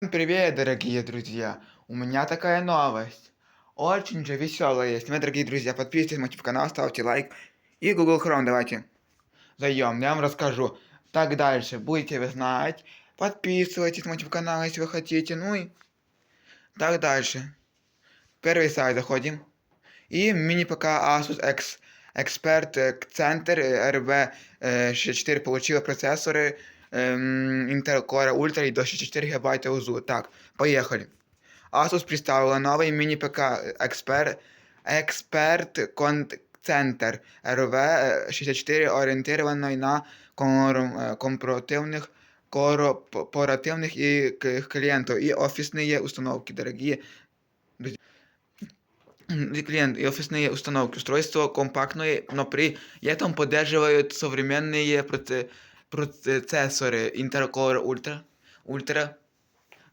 Привет, дорогие друзья! У меня такая новость. Очень же веселая есть. Вы, дорогие друзья, подписывайтесь на мой канал, ставьте лайк. И Google Chrome давайте зайдем, я вам расскажу. Так дальше, будете вы знать. Подписывайтесь на мой канал, если вы хотите. Ну и так дальше. Первый сайт заходим. И мини-ПК Asus X Expert э, Center э, RB64 получила процессоры эм, Intel Core Ultra и до 64 ГБ УЗУ. Так, поехали. Asus представила новый мини-ПК Expert, Expert Con- Center RV64 орієнтований на кор- корпоративних корпоративных и к- клиентов и офисные установки, дорогие друзья. М, клиент и офисные установки. Устройство компактное, но при этом поддерживают современные проце- процессоры Intel Core Ultra, Ultra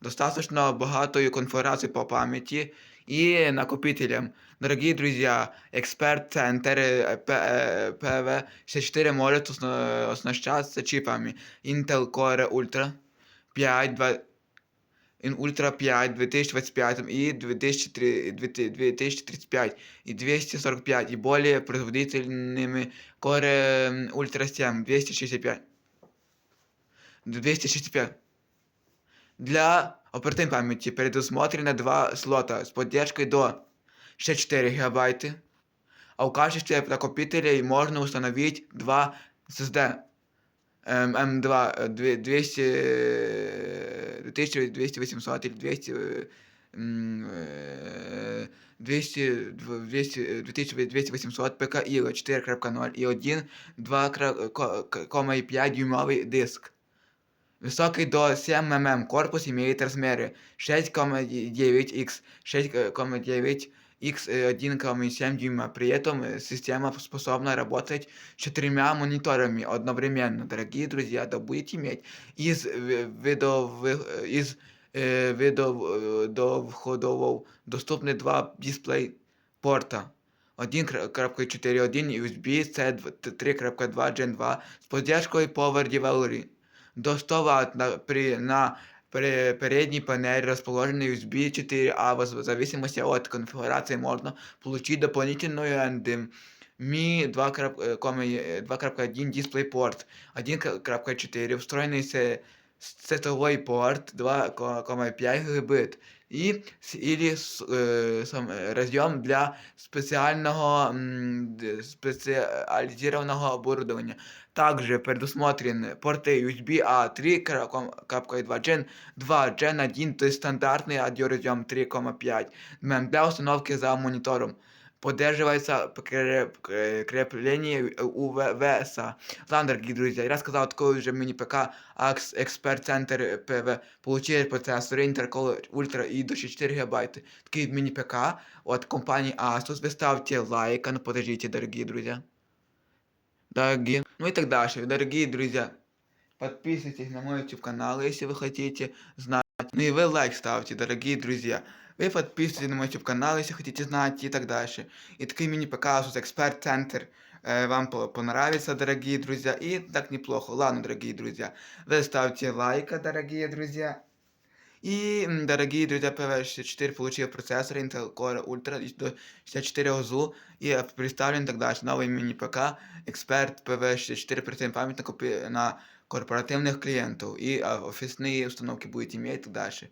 достаточно богатую конфигурацию по памяти и накопителям. Дорогие друзья, Эксперт Центр э, П- э, PV64 может осно- оснащаться чипами Intel Core Ultra 5, 2, in Ultra 5 2025 и 2003 2035 и 245 и более производительными Core Ultra 7 265 265 для оперативной памяти предусмотрено два слота с поддержкой до 64 ГБ, а в качестве накопителей можно установить два SSD эм, M2 э, две- 200, э, 2200 800 или 200 э, м, э, 200, дв- 200, э, 2200 800 ПК ILO 4.0 и один 2,5 дюймовый диск. Высокий до 7 мм корпус имеет размеры 6,9 x 6,9 x 1,7 дюйма. При этом э, система способна работать с четырьмя мониторами одновременно. Дорогие друзья, да будете иметь из ви- видовых э, из э, видовходового доступны два дисплей порта. 1.4, один USB-C 3.2 Gen 2 с поддержкой Power Delivery до 100 Вт на, при, на при передней панели расположен USB 4А. В зависимости от конфигурации можно получить дополнительную NDMI 2.1 DisplayPort 1.4 встроенный се- сетовой порт 2,5 гигабит и с- или с- э, сам- э, разъем для специального м, д- специализированного оборудования. Также предусмотрены порты USB-A 3.2 Gen 2 Gen 1 то есть стандартный аудиоразъем 3.5 мм для установки за монитором. Поддерживается креп- э, крепление УВСа. Ладно, дорогие друзья, я рассказал такой уже мини-ПК Ax Expert Center PV. Получили процессор Intel Core Ultra и до 4 ГБ. Такие мини-ПК от компании Asus. Вы ставьте лайк, а ну подождите, дорогие друзья. Дорогие. Ну и так дальше. Дорогие друзья, подписывайтесь на мой YouTube канал, если вы хотите знать. Ну и вы лайк ставьте, дорогие друзья. Вы подписывайтесь на мой YouTube канал, если хотите знать и так дальше. И такие мини-ПК Asus Expert Center э, вам по- понравится, дорогие друзья. И так неплохо. Ладно, дорогие друзья. Вы ставьте лайка, дорогие друзья. И, м, дорогие друзья, PV64 получил процессор Intel Core Ultra и до 64 ОЗУ и э, представлен так дальше. Новый мини-ПК Expert PV64 оперативной памяти на, копи- на корпоративных клиентов и а, офисные установки будете иметь и так дальше.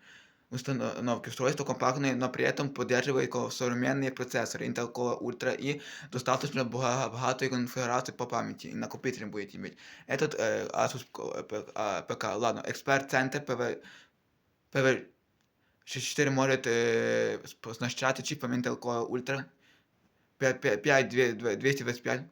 Установки устройства компактные, но при этом поддерживает ко- современные процессоры Intel Core Ultra и достаточно бога- богатую конфигурацию по памяти и накопителем будете иметь. Этот э, Asus ко- п- а, ПК, ладно, Expert Center PV, PV64 может э, сп- оснащаться чипом Intel Core Ultra 5225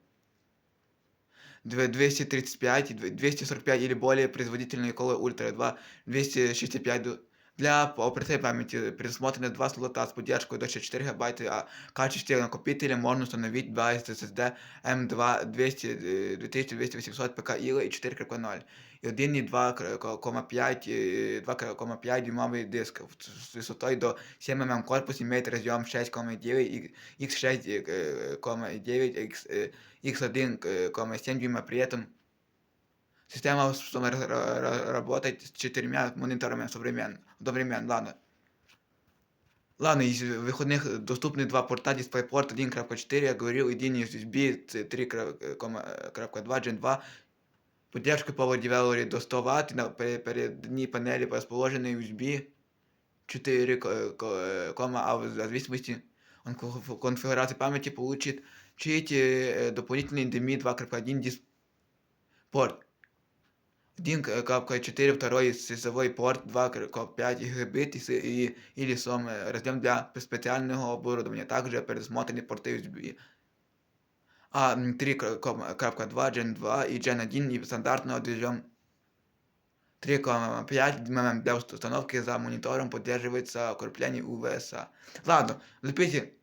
Дв- 235, и дв- 245 или более производительные Core Ultra 2 265 ду- для п- оперативной памяти предусмотрены два слота с поддержкой до 64 ГБ, а в качестве накопителя можно установить два SSD M2 200, э, 2200 800 ПК ILO и 4.0 и 1 и 2,5 э, 2,5 дюймовый диск в- с высотой до 7 мм. Корпус имеет разъем 6,9 x6,9 x 1,7 дюйма, при этом Система с- ра- ра- ра- работает с четырьмя мониторами современно, одновременно, ладно. Ладно, из выходных доступны два порта DisplayPort 1.4, я говорил, один из USB 3.2 Gen 2. Поддержка Power Delivery до 100 Вт, на пе- передней панели расположены USB 4, ко- ко- кома, а в зависимости от конф- конфигурации памяти получит чуть э, дополнительный DMI 2.1 диск порт. 1.4, второй сетевой порт 2.5 гигабит и, с- и, или сом э, разъем для специального оборудования. Также предусмотрены порты USB. А м, 3.2, Gen 2 и Gen 1 и стандартного движем 3.5 мм для установки за монитором поддерживается крепление UVSA. Ладно, лепите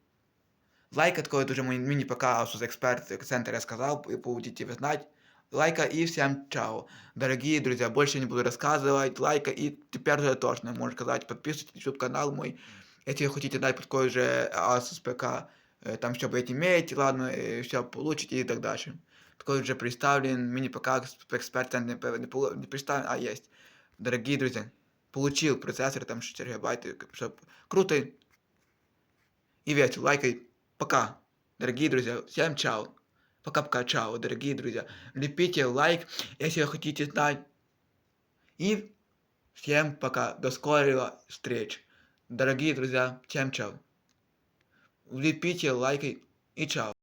лайк, такое тоже мини- мини-ПК Asus Expert Center я сказал, и будете вы знать. Лайка и всем чао. Дорогие друзья, больше не буду рассказывать. Лайка и теперь уже точно, можно сказать, подписывайтесь на YouTube канал мой. Если вы хотите дать такой же Asus ПК, э, там все будете иметь, ладно, все получите и так дальше. Такой уже представлен, мини-ПК Expert Center не, пе- не, полу- не представлен, а есть. Дорогие друзья, получил процессор, там 4 гигабайта, все круто. И весело, лайкай. Пока. Дорогие друзья, всем чао. Пока-пока, чао, дорогие друзья. Лепите лайк, если хотите знать. И всем пока. До скорого встреч. Дорогие друзья, всем чао. Лепите лайки и чао.